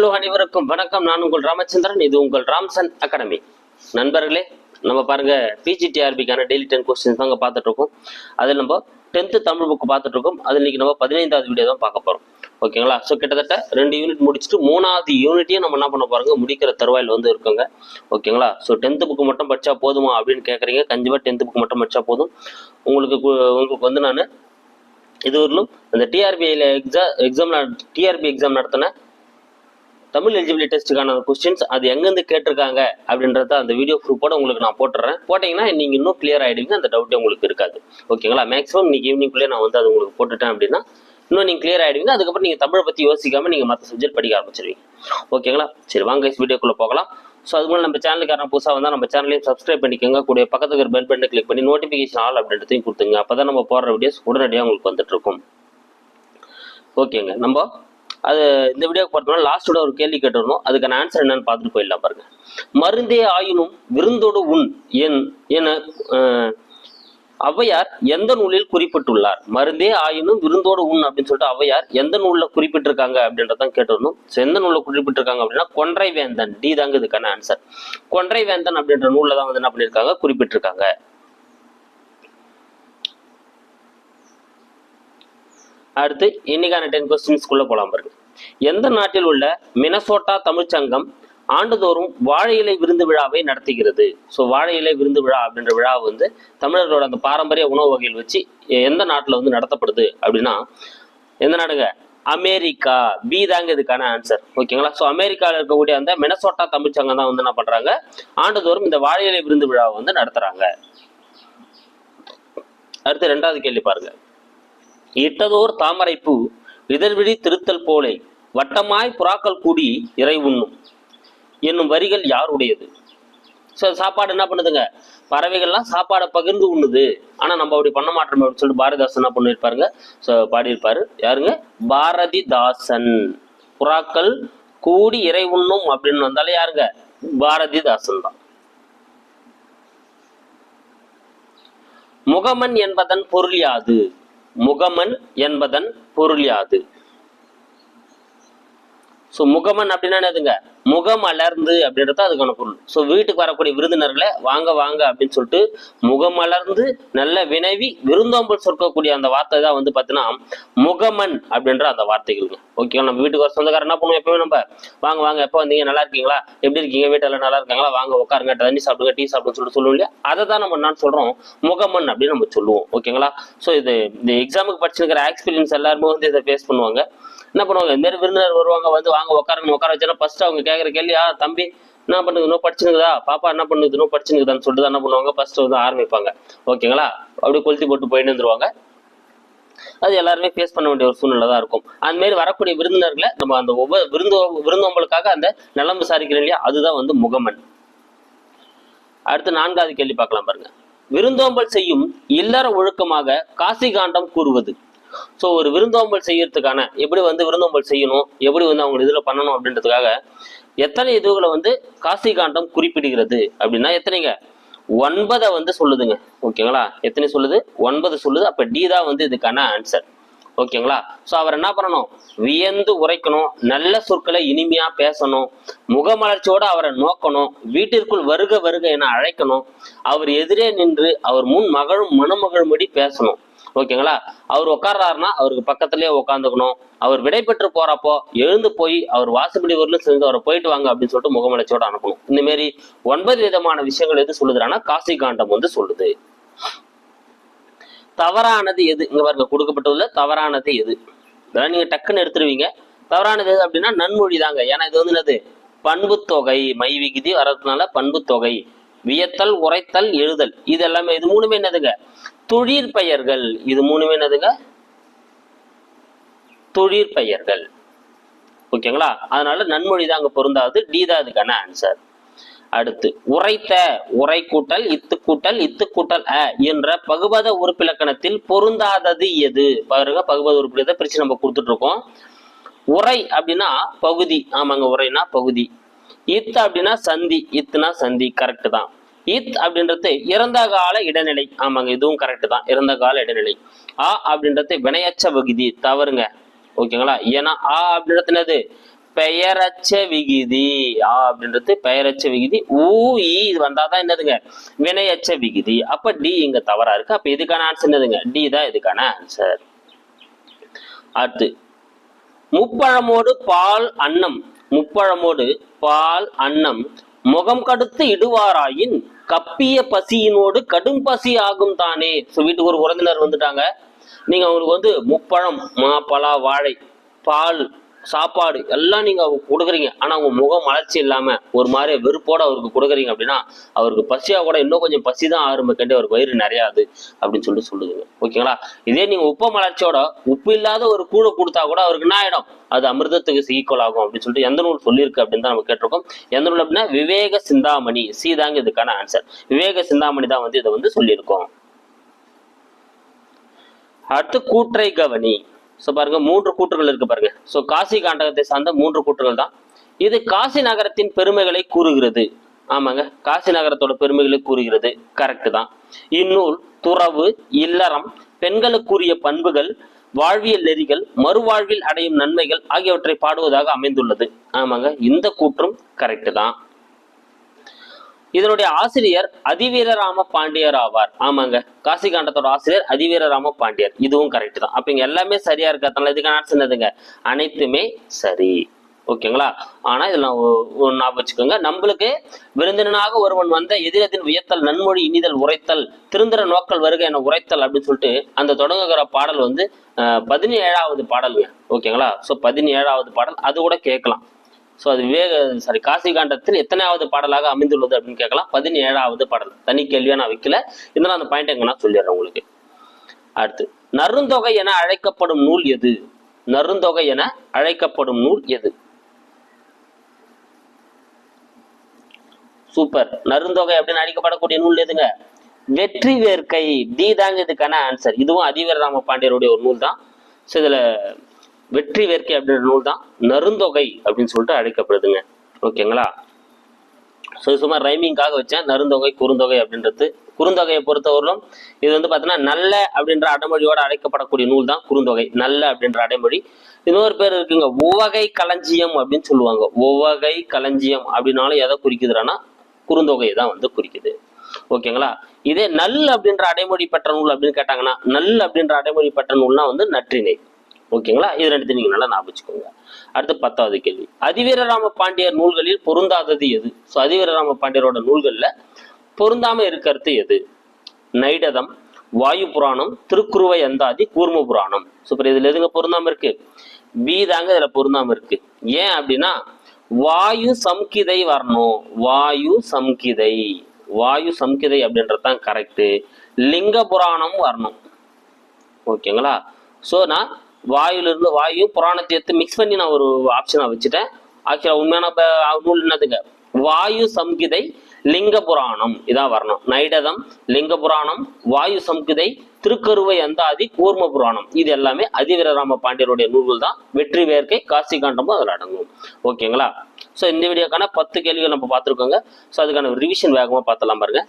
Hello அனைவருக்கும் வணக்கம். நான் உங்கள் ராமச்சந்திரன் இது உங்கள் ராம்சன் அகாடமி. நண்பர்களே நம்ம பாருங்க பிஜிடிஆர்பிக்கான டெய்லி டென் கொஸ்டின்ஸ் தாங்க பார்த்துட்டு இருக்கோம் அதில் நம்ம டென்த்து தமிழ் புக்கு பார்த்துட்டு இருக்கோம் அது இன்னைக்கு நம்ம பதினைந்தாவது வீடியோ தான் பார்க்க போகிறோம் ஓகேங்களா ஸோ கிட்டத்தட்ட ரெண்டு யூனிட் முடிச்சுட்டு மூணாவது யூனிட்டையும் நம்ம என்ன பண்ண பாருங்க முடிக்கிற தருவாயில் வந்து இருக்குங்க. ஓகேங்களா ஸோ டென்த்து புக்கு மட்டும் படித்தா போதுமா அப்படின்னு கேட்குறீங்க கண்டிப்பாக டென்த்து புக்கு மட்டும் படித்தா போதும். உங்களுக்கு உங்களுக்கு வந்து நான் இதுவரையிலும் இந்த டிஆர்பியில் எக்ஸா எக்ஸாம் டிஆர்பி எக்ஸாம் நடத்தின தமிழ் எலிஜிபிலிட்டி டெஸ்ட்டுக்கான கொஸ்டின்ஸ் அது எங்கேருந்து கேட்டிருக்காங்க அப்படின்றத அந்த வீடியோ ப்ரூஃபோட உங்களுக்கு நான் போட்டுறேன். போட்டிங்கன்னா நீங்கள் இன்னும் கிளியர் ஆகிடுவீங்க அந்த டவுட்டே உங்களுக்கு இருக்காது. ஓகேங்களா மேக்ஸிமம் இன்னைக்கு ஈவினிங்குள்ளே நான் வந்து அது உங்களுக்கு போட்டுட்டேன் அப்படின்னா இன்னும் நீங்கள் கிளியர் ஆகிடுவீங்க அதுக்கப்புறம் நீங்கள் தமிழை பற்றி யோசிக்காமல் நீங்கள் மற்ற சப்ஜெக்ட் படிக்க ஆரம்பிச்சிருவீங்க. ஓகேங்களா சரி வாங்க வீடியோக்குள்ளே போகலாம். ஸோ அது மூலம் நம்ம சேனலுக்காரன் புதுசாக வந்தால் நம்ம சேனலையும் சப்ஸ்கிரைப் பண்ணிக்கோங்க. கூட பக்கத்துக்கு ஒரு பெல் பட்டனை கிளிக் பண்ணி நோட்டிஃபிகேஷன் ஆல் அப்படின்றதையும் கொடுத்துங்க அப்போ தான் நம்ம போடுற வீடியோஸ் உடனடியாக உங்களுக்கு வந்துட்டு இருக்கும். ஓகேங்க நம்ம அது இந்த வீடியோக்கு பார்த்தோம்னா லாஸ்ட்டோட ஒரு கேள்வி கேட்டுருணும் அதுக்கான ஆன்சர் என்னன்னு பார்த்துட்டு போயிடலாம் பாருங்க. மருந்தே ஆயினும் விருந்தோடு உண் என் என ஔவையார் எந்த நூலில் குறிப்பிட்டுள்ளார்? மருந்தே ஆயினும் விருந்தோடு உண் அப்படின்னு சொல்லிட்டு ஔவையார் எந்த நூலில் குறிப்பிட்டிருக்காங்க அப்படின்றதான் கேட்டிருந்தோம். ஸோ எந்த நூலில் குறிப்பிட்டிருக்காங்க அப்படின்னா கொன்றை வேந்தன் டி தாங்க இதுக்கான ஆன்சர் கொன்றை வேந்தன் அப்படின்ற நூலில் தான் வந்து என்ன பண்ணியிருக்காங்க? குறிப்பிட்டிருக்காங்க. அடுத்து இன்னைக்கான டென் கொஸ்டின்ஸ்குள்ள போகலாம் பாருங்க. எந்த நாட்டில் உள்ள மினசோட்டா தமிழ்ச்சங்கம் ஆண்டுதோறும் வாழை இலை விருந்து விழாவை நடத்துகிறது? ஸோ வாழை இலை விருந்து விழா அப்படின்ற விழா வந்து தமிழர்களோட அந்த பாரம்பரிய உணவு வகையில் வச்சு எந்த நாட்டில் வந்து நடத்தப்படுது அப்படின்னா எந்த நாடுங்க? அமெரிக்கா. பி தாங்க இதுக்கான ஆன்சர் ஓகேங்களா ஸோ அமெரிக்காவில் இருக்கக்கூடிய அந்த மினசோட்டா தமிழ்ச்சங்கம் தான் வந்து என்ன பண்றாங்க? ஆண்டுதோறும் இந்த வாழை இலை விருந்து விழாவை வந்து நடத்துறாங்க. அடுத்து ரெண்டாவது கேள்வி பாருங்க. இட்டதோர் தாமரைப்பூ இதழ்விழி திருத்தல் போலே வட்டமாய் புறாக்கள் கூடி இறை உண்ணும். என்னும் வரிகள் யாருடையது? ஸோ சாப்பாடு என்ன பண்ணுதுங்க? பறவைகள்லாம் சாப்பாடை பகிர்ந்து உண்ணுது. ஆனால் நம்ம அப்படி பண்ண மாட்டோம் அப்படின்னு சொல்லிட்டு பாரதிதாசன் என்ன பண்ணியிருப்பாருங்க? ஸோ பாடியிருப்பாரு. யாருங்க? பாரதிதாசன். புறாக்கள் கூடி இறை உண்ணும் அப்படின்னு வந்தாலே யாருங்க? பாரதிதாசன் தான். முகமன் என்பதன் பொருள் யாது? முகமன் என்பதன் பொருள் யாது? ஸோ முகமன் அப்படின்னா என்னதுங்க? முகம் அலர்ந்து அப்படின்றது அதுக்கான பொருள். ஸோ வீட்டுக்கு வரக்கூடிய விருந்தினர்களை வாங்க வாங்க அப்படின்னு சொல்லிட்டு முகம் அலர்ந்து நல்ல வினவி விருந்தோம்பல் சொற்கக்கூடிய அந்த வார்த்தை தான் வந்து பார்த்தீங்கன்னா முகமன் அப்படின்ற அந்த வார்த்தைகளுங்க ஓகேவா நம்ம வீட்டுக்கு வர சொந்தக்காரர் என்ன பண்ணுவோம் எப்பவுமே நம்ம? வாங்க வாங்க எப்போ வந்தீங்க? நல்லா இருக்கீங்களா? எப்படி இருக்கீங்க? வீட்டில் நல்லா இருக்காங்களா? வாங்க உட்காருங்க தண்ணி சாப்பிடுங்க டீ சாப்பிடுன்னு சொல்லிட்டு சொல்லுவோம் இல்லையா? அதை தான் நம்ம என்ன சொல்றோம்? முகமன் அப்படின்னு நம்ம சொல்லுவோம். ஓகேங்களா ஸோ இது இந்த எக்ஸாமுக்கு படிச்சிருக்கிற எக்ஸ்பீரியன்ஸ் எல்லாருமே வந்து இதை ஃபேஸ் பண்ணுவாங்க. என்ன பண்ணுவாங்க? இந்த மாதிரி விருந்தினர் வருவாங்க வந்து வாங்க உட்காருங்க உட்கார வச்சுன்னா ஃபர்ஸ்ட் அவங்க கேட்குற கேள்வி ஆ தம்பி என்ன பண்ணுது? இன்னும் படிச்சுனுக்குதா? பாப்பா என்ன பண்ணுது? இன்னும் படிச்சுனுக்குதான்னு சொல்லிட்டு என்ன பண்ணுவாங்க? ஃபர்ஸ்ட் வந்து ஆரம்பிப்பாங்க. ஓகேங்களா? அப்படியே கொளுத்தி போட்டு போயிட்டு வந்துருவாங்க அது எல்லாருமே ஃபேஸ் பண்ண வேண்டிய ஒரு சூழ்நிலை தான் இருக்கும். அந்த மாதிரி வரக்கூடிய விருந்தினர்களை நம்ம அந்த ஒவ்வொரு விருந்து விருந்தோம்பலுக்காக அந்த நலம் விசாரிக்கிறோம் இல்லையா? அதுதான் வந்து முகமன். அடுத்து நான்காவது கேள்வி பார்க்கலாம் பாருங்க. விருந்தோம்பல் செய்யும் இல்லற ஒழுக்கமாக காசி காண்டம் கூறுவது. ஸோ ஒரு விருந்தோம்பல் செய்யறதுக்கான எப்படி வந்து விருந்தோம்பல் செய்யணும்? எப்படி வந்து அவங்க இதில் பண்ணணும் அப்படின்றதுக்காக எத்தனை இதுகளை வந்து காசி காண்டம் குறிப்பிடுகிறது அப்படின்னா எத்தனைங்க? ஒன்பதை வந்து சொல்லுதுங்க. ஓகேங்களா? எத்தனை சொல்லுது? ஒன்பது சொல்லுது. அப்போ டி தான் வந்து இதுக்கான ஆன்சர் ஓகேங்களா? ஸோ அவர் என்ன பண்ணணும்? வியந்து உரைக்கணும். நல்ல சொற்களை இனிமையா பேசணும். முகமலர்ச்சியோட அவரை நோக்கணும். வீட்டிற்குள் வருக வருக என அழைக்கணும். அவர் எதிரே நின்று அவர் முன் மகளும் மணமகளும்படி பேசணும். ஓகேங்களா? அவர் உட்கார்றாருன்னா அவருக்கு பக்கத்துலயே உட்காந்துக்கணும் அவர் விடைபெற்று போறப்போ எழுந்து போய் அவர் வாசுபடி ஊர்ல சேர்ந்து அவரை போயிட்டு வாங்க அப்படின்னு சொல்லிட்டு முகமலச்சோட அனுப்பணும். இந்த மாதிரி ஒன்பது விதமான விஷயங்கள் எது சொல்லுதுன்னா காசி காண்டம் வந்து சொல்லுது. தவறானது எது? இங்க பாருங்க கொடுக்கப்பட்டுள்ள தவறானது எது? இதெல்லாம் நீங்க டக்குன்னு எடுத்துருவீங்க. தவறானது எது அப்படின்னா நன்மொழி தாங்க ஏன்னா இது வந்து என்னது? பண்புத்தொகை மை விகுதி வரதுனால பண்புத்தொகை வியத்தல் உரைத்தல் எழுதல். இது எல்லாமே இது மூணுமே என்னதுங்க? தொழிற்பெயர்கள் இது மூணுமே என்னதுங்க? தொழிற்பெயர்கள் ஓகேங்களா? அதனால நன்மொழி தான் அங்க பொருந்தாது. டி தான் அதுக்கான ஆன்சர் அடுத்து உரைத்த உரை கூட்டல் இத்து கூட்டல் இத்து கூட்டல் அ என்ற பகுபத உறுப்பிலக்கணத்தில் பொருந்தாதது எது? பாருங்க பகுபத உறுப்பிலத்தை பிரிச்சு நம்ம கொடுத்துட்டு இருக்கோம் உரை அப்படின்னா பகுதி. ஆமாங்க உரைனா பகுதி. இத்து அப்படின்னா சந்தி. இத்துனா சந்தி. கரெக்ட் தான். இத் அப்படின்றது இறந்த கால இடைநிலை. ஆமாங்க இதுவும் கரெக்ட் தான். இறந்த கால இடைநிலை. ஆ அப்படின்றது வினையச்ச விகுதி தவறுங்க. ஓகேங்களா? ஏன்னா ஆ அப்படின்றது என்னது? பெயரச்ச விகுதி. ஆ அப்படின்றது பெயரச்ச விகுதி. ஊ இ இது வந்தாதான் என்னதுங்க? வினையச்ச விகுதி. அப்ப டி இங்க தவறா இருக்கு. அப்ப இதுக்கான ஆன்சர் என்னதுங்க? டி தான் இதுக்கான ஆன்சர் அடுத்து முப்பழமோடு பால் அன்னம். முப்பழமோடு பால் அன்னம். முகம் கடுத்து இடுவாராயின் கப்பிய பசியினோடு கடும் பசி ஆகும் தானே. ஸோ வீட்டுக்கு ஒரு உறவினர் வந்துட்டாங்க. நீங்க அவங்களுக்கு வந்து முப்பழம் மாப்பழா வாழை பால் சாப்பாடு எல்லாம் நீங்க அவருக்கு கொடுக்குறீங்க. ஆனா உங்க முகம் மலர்ச்சி இல்லாம ஒரு மாதிரி வெறுப்போட அவருக்கு கொடுக்குறீங்க அப்படின்னா அவருக்கு பசியா கூட இன்னும் கொஞ்சம் பசி தான் ஆரம்பிக்கண்டி அவருக்கு வயிறு நிறையாது அப்படின்னு சொல்லிட்டு சொல்லுதுங்க. ஓகேங்களா? இதே நீங்க உப்ப மலர்ச்சியோட உப்பு இல்லாத ஒரு கூழை கொடுத்தா கூட அவருக்கு என்ன ஆயிடும்? அது அமிர்தத்துக்கு ஈக்குவல் ஆகும் அப்படின்னு சொல்லிட்டு எந்த நூல் சொல்லியிருக்கு அப்படின்னு தான் நம்ம கேட்டிருக்கோம். எந்த நூல் அப்படின்னா விவேக சிந்தாமணி. சி தாங்க இதுக்கான ஆன்சர் விவேக சிந்தாமணி தான் வந்து இதை வந்து சொல்லியிருக்கோம். அடுத்து கூற்றை கவனி. ஸோ பாருங்க மூன்று கூற்றுகள் இருக்கு பாருங்க. ஸோ காசி காண்டகத்தை சார்ந்த மூன்று கூற்றுகள் தான். இது காசி நகரத்தின் பெருமைகளை கூறுகிறது. ஆமாங்க காசி நகரத்தோட பெருமைகளை கூறுகிறது. கரெக்ட் தான். இந்நூல் துறவு இல்லறம் பெண்களுக்குரிய பண்புகள் வாழ்வியல் நெறிகள் மறுவாழ்வில் அடையும் நன்மைகள் ஆகியவற்றை பாடுவதாக அமைந்துள்ளது. ஆமாங்க இந்த கூற்றும் கரெக்டு தான். இதனுடைய ஆசிரியர் அதிவீரராம பாண்டியர் ஆவார். ஆமாங்க. காசி காண்டத்தோட ஆசிரியர் அதிவீரராம பாண்டியர் இதுவும் கரெக்ட் தான். அப்ப இங்க எல்லாமே சரியா இருக்கிறதுனால இதுக்கு ஆன்சர் என்னதுங்க? அனைத்துமே சரி. ஓகேங்களா? ஆனா இதுல நான் ஞாபகம் வச்சுக்கோங்க. நம்மளுக்கு விருந்தினனாக ஒருவன் வந்த எதிரத்தின் வியத்தல் நன்மொழி இனிதல் உரைத்தல் திருந்திர நோக்கல் வருக என உரைத்தல் அப்படின்னு சொல்லிட்டு அந்த தொடங்குகிற பாடல் வந்து பதினேழாவது பாடலுங்க. ஓகேங்களா? ஸோ பதினேழாவது பாடல். அது கூட கேட்கலாம். ஸோ அது விவேக சாரி காசி காண்டத்தில் எத்தனையாவது பாடலாக அமைந்துள்ளது அப்படின்னு கேட்கலாம். பதினேழாவது பாடல். தனி கேள்வியா நான் வைக்கல. இருந்தாலும் அந்த பாயிண்ட் எங்க நான் சொல்லிடுறேன் உங்களுக்கு. அடுத்து நருந்தொகை என அழைக்கப்படும் நூல் எது? நருந்தொகை என அழைக்கப்படும் நூல் எது? சூப்பர் நருந்தொகை அப்படின்னு அழைக்கப்படக்கூடிய நூல் எதுங்க? வெற்றி வேர்க்கை. டி தாங்க இதுக்கான ஆன்சர் இதுவும் அதிவீரராம பாண்டியருடைய ஒரு நூல் தான் ஸோ இதில் வெற்றி வேர்க்கை அப்படின்ற நூல் தான் நருந்தொகை அப்படின்னு சொல்லிட்டு அழைக்கப்படுதுங்க. ஓகேங்களா ஸோ சும்மா ரைமிங்காக வச்சேன். நருந்தொகை குறுந்தொகை அப்படின்றது. குறுந்தொகையை பொறுத்தவரையிலும் இது வந்து பார்த்தீங்கன்னா நல்ல அப்படின்ற அடைமொழியோட அழைக்கப்படக்கூடிய நூல் தான் குறுந்தொகை. நல்ல அப்படின்ற அடைமொழி. இன்னொரு பேர் இருக்குங்க உவகை களஞ்சியம் அப்படின்னு சொல்லுவாங்க. உவகை களஞ்சியம் அப்படின்னாலும் எதை குறிக்குதுன்னா குறுந்தொகையை தான் வந்து குறிக்குது. ஓகேங்களா இதே நல் அப்படின்ற அடைமொழி பெற்ற நூல் அப்படின்னு கேட்டாங்கன்னா நல் அப்படின்ற அடைமொழி பெற்ற நூல்னா வந்து நற்றிணை ஓகேங்களா? இது ரெண்டு நீங்க நல்லா ஞாபகம் வச்சுக்கோங்க. அடுத்து பத்தாவது கேள்வி. அதிவீரராம பாண்டியர் நூல்களில் பொருந்தாதது எது? ஸோ அதிவீரராம பாண்டியரோட நூல்களில் பொருந்தாம இருக்கிறது எது? நைடதம் வாயு புராணம் திருக்குறுவை அந்தாதி கூர்ம புராணம். சூப்பர் இதுல எதுங்க பொருந்தாம இருக்கு? பி தாங்க இதுல பொருந்தாம இருக்கு. ஏன் அப்படின்னா வாயு சம்கிதை வரணும். வாயு சம்கிதை. வாயு சம்கிதை அப்படின்றது தான் கரெக்டு லிங்க புராணம் வரணும். ஓகேங்களா? ஸோ நான் வாயுலேருந்து வாயு புராணத்தை எடுத்து மிக்ஸ் பண்ணி நான் ஒரு ஆப்ஷனாக வச்சுட்டேன். ஆக்சுவலாக உண்மையான நூல் என்னதுங்க? வாயு சம்கிதை லிங்க புராணம். இதான் வரணும். நைடதம் லிங்க புராணம் வாயு சம்கிதை திருக்கருவை அந்தாதி கூர்ம புராணம். இது எல்லாமே அதிவீரராம பாண்டியருடைய நூல்கள் தான். வெற்றி வேர்க்கை காசி காண்டமும் அதில் அடங்கும். ஓகேங்களா? ஸோ இந்த வீடியோக்கான பத்து கேள்விகள் நம்ம பார்த்துருக்கோங்க. ஸோ அதுக்கான ரிவிஷன் வேகமாக பார்த்தலாம் பாருங்க.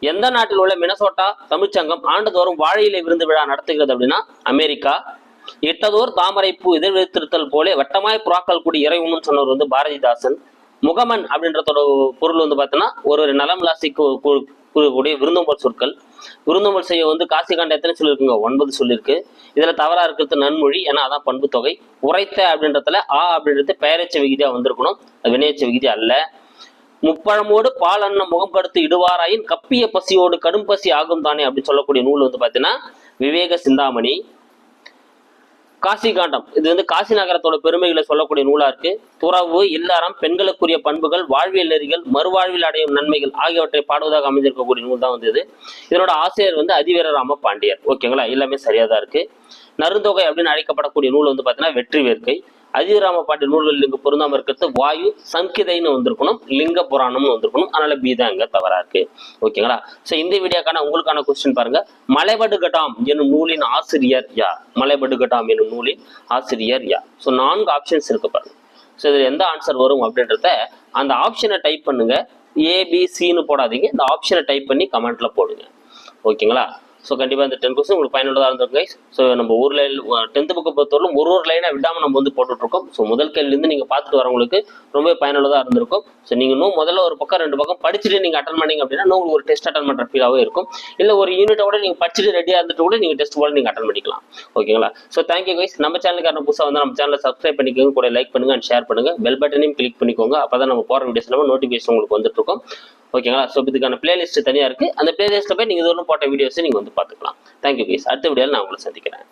எந்த நாட்டில் உள்ள மினசோட்டா தமிழ்ச்சங்கம் ஆண்டுதோறும் வாழையிலை விருந்து விழா நடத்துகிறது அப்படின்னா அமெரிக்கா. இட்டதோர் தாமரைப்பூ இதழ் போலே வட்டமாய் புறாக்கள் கூடி இறைவனும் சொன்னவர் வந்து பாரதிதாசன். முகமன் அப்படின்றதோட பொருள் வந்து பார்த்தோன்னா ஒரு ஒரு நலம் லாசிக்கு கூடிய விருந்தோம்பல் சொற்கள். விருந்தோம்பல் செய்ய வந்து காசி காண்ட எத்தனை சொல்லியிருக்குங்க? ஒன்பது சொல்லியிருக்கு. இதுல தவறா இருக்கிறது நன்மொழி ஏன்னா அதான் பண்பு தொகை. உரைத்த அப்படின்றதுல ஆ அப்படின்றது பெயரச்ச விகிதியா வந்திருக்கணும். அது வினையச்ச விகிதி அல்ல. முப்பழமோடு பால் அன்னம் முகம் கடுத்து இடுவாராயின் கப்பிய பசியோடு கடும் பசி ஆகும் தானே அப்படின்னு சொல்லக்கூடிய நூல் வந்து பார்த்தீங்கன்னா விவேக சிந்தாமணி. காசி காண்டம் இது வந்து காசி நகரத்தோட பெருமைகளை சொல்லக்கூடிய நூலா இருக்கு. துறவு இல்லறம் பெண்களுக்குரிய பண்புகள் வாழ்வியல் நெறிகள் மறுவாழ்வில் அடையும் நன்மைகள் ஆகியவற்றை பாடுவதாக அமைந்திருக்கக்கூடிய நூல் தான் வந்து இது. இதனோட ஆசிரியர் வந்து அதிவீரராம பாண்டியர். ஓகேங்களா? எல்லாமே சரியா தான் இருக்கு. நருந்தொகை அப்படின்னு அழைக்கப்படக்கூடிய நூல் வந்து பார்த்தீங்கன்னா வெற்றி வேர்க்கை. அதிராம பாட்டு நூல்கள் இங்கு பொருந்தாம இருக்கிறது வாயு சங்கிதைன்னு வந்திருக்கணும் லிங்க புராணம்னு வந்திருக்கணும். அதனால பி தான் இங்க தவறா இருக்கு. ஓகேங்களா? சோ இந்த வீடியோக்கான உங்களுக்கான கொஸ்டின் பாருங்க. மலைபடுகட்டாம் என்னும் நூலின் ஆசிரியர் யார்? மலைபடுகட்டாம் என்னும் நூலின் ஆசிரியர் யார்? ஸோ நான்கு ஆப்ஷன்ஸ் இருக்கு பாருங்க. ஸோ இதில் எந்த ஆன்சர் வரும் அப்படின்றத அந்த ஆப்ஷனை டைப் பண்ணுங்க. ஏபிசின்னு போடாதீங்க. இந்த ஆப்ஷனை டைப் பண்ணி கமெண்ட்ல போடுங்க. ஓகேங்களா? ஸோ கண்டிப்பாக இந்த டென் கொஸ்டின் உங்களுக்கு பயனுள்ளதாக இருந்திருக்கும் கைஸ் ஸோ நம்ம ஒரு லைன் டென்த்து புக்கை பொறுத்தவரைக்கும் ஒரு ஒரு லைனாக விடாமல் நம்ம வந்து போட்டுட்ருக்கோம். ஸோ முதல் கேள்விலேருந்து நீங்கள் பார்த்துட்டு வரவங்களுக்கு ரொம்ப பயனுள்ளதாக இருந்திருக்கும். ஸோ நீங்கள் இன்னும் முதல்ல ஒரு பக்கம் ரெண்டு பக்கம் படிச்சுட்டு நீங்கள் அட்டன் பண்ணீங்க அப்படின்னா உங்களுக்கு ஒரு டெஸ்ட் அட்டன் பண்ணுற ஃபீலாகவே இருக்கும். இல்லை ஒரு யூனிட்டை கூட நீங்கள் படிச்சுட்டு ரெடியாக இருந்துட்டு கூட நீங்கள் டெஸ்ட் கூட நீங்கள் அட்டன் பண்ணிக்கலாம். ஓகேங்களா ஸோ தேங்க்யூ கைஸ் நம்ம சேனலுக்கான புதுசாக வந்து நம்ம சேனலை சப்ஸ்கிரைப் பண்ணிக்கோங்க. கூட லைக் பண்ணுங்கள் அண்ட் ஷேர் பண்ணுங்கள் பெல் பட்டனையும் கிளிக் பண்ணிக்கோங்க. அப்போ தான் நம்ம போகிற வீடியோஸ் நம்ம நோட்டிஃபிகேஷன் உங்களுக்கு வந்துட்டு இருக்கும் ஓகேங்களா ஸோ இதுக்கான பிளேலிஸ்ட் தனியாக இருக்குது அந்த பிளேலிஸ்ட்டில் போய் நீங்கள் இது ஒன்றும் போட்ட வீடியோஸ் நீங்கள் வந்து வந்து பார்த்துக்கலாம் தேங்க்யூ கேஸ் அடுத்த வீடியோவில் நான் உங்களை சந்திக்கிறேன்.